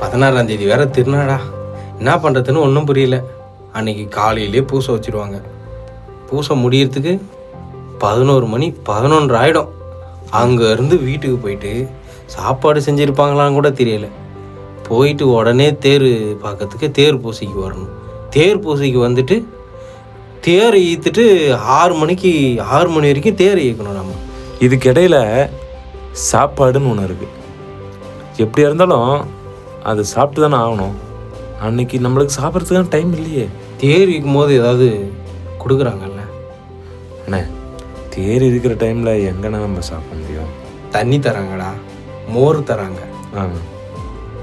பதினாறாம் தேதி வேற திருநாடா? என்ன பண்ணுறதுன்னு ஒன்றும் புரியல. அன்னைக்கு காலையிலே பூசை வச்சிருவாங்க. பூசை முடியறதுக்கு பதினோரு மணி பதினொன்று ஆகிடும் அங்கேருந்து வீட்டுக்கு போயிட்டு சாப்பாடு செஞ்சுருப்பாங்களான்னு கூட தெரியல. போயிட்டு உடனே தேர் பார்க்கறதுக்கு தேர் பூசைக்கு வரணும். தேர் பூசைக்கு வந்துட்டு தேர் ஈத்துட்டு ஆறு மணிக்கு ஆறு மணி வரைக்கும் தேர் இயக்கணும் நம்ம. இதுக்கிடையில் சாப்பாடுன்னு ஒன்று இருக்குது எப்படியா இருந்தாலும் அது சாப்பிட்டு தானே ஆகணும். அன்னைக்கு நம்மளுக்கு சாப்பிட்றதுக்கான டைம் இல்லையே. தேர் இருக்கும் போது ஏதாவது கொடுக்குறாங்கல்ல? அண்ணே தேர் இருக்கிற டைமில் எங்கண்ணே நம்ம சாப்பிட முடியும்? தண்ணி தராங்கடா. மோர் தராங்க. ஆமாம்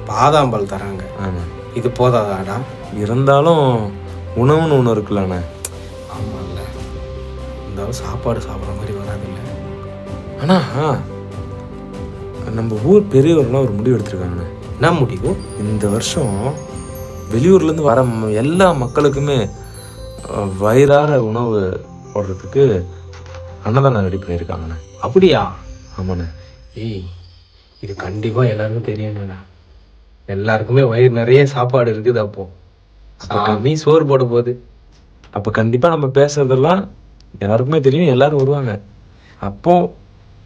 பாதாம்பல் தராங்க. ஆமாம் இது போதாதாடா? இருந்தாலும் உணவுன்னு ஒன்று இருக்குல்லண்ணே ஆமாம்ல இருந்தாலும் சாப்பாடு சாப்பிட்ற மாதிரி வராதுல்ல. ஆனால் நம்ம ஊர் பெரியவர்கள்லாம் ஒரு முடிவு எடுத்திருக்காங்கண்ணே என்ன முடிவு? இந்த வருஷம் வெளியூர்லேருந்து வர எல்லா மக்களுக்குமே வயிறார உணவு போடுறதுக்கு அன்னதானம் ரெடி பண்ணியிருக்காங்கண்ணே. அப்படியா? ஆமாண்ணே. ஏய் இது கண்டிப்பாக எல்லாருக்கும் தெரியணும்டா எல்லாருக்குமே வயிறு நிறைய சாப்பாடு இருக்குது அப்போ. சாமி சோறு போட போகுது. அப்போ கண்டிப்பாக நம்ம பேசுறதெல்லாம் எல்லாருக்குமே தெரியும் எல்லாரும் வருவாங்க. அப்போ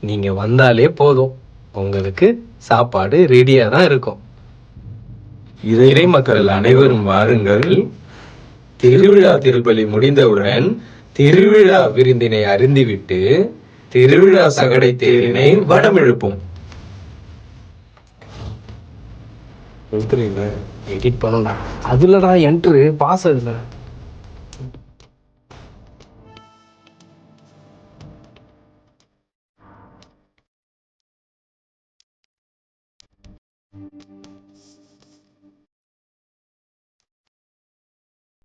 நீங்க வந்தாலே போதும். உங்களுக்கு சாப்பாடு ரெடியா தான் இருக்கும். இறை மக்கள் அனைவரும் வாருங்கள். திருவிழா திருப்பலி முடிந்தவுடன் திருவிழா விருந்தினை அருந்திவிட்டு திருவிழா சகடை தேரினை வடமிழுப்போம். நிறுத்துறீங்களா எடிட் பண்ணடா அதுலடா என்ட்ரு பாஸ் அதுல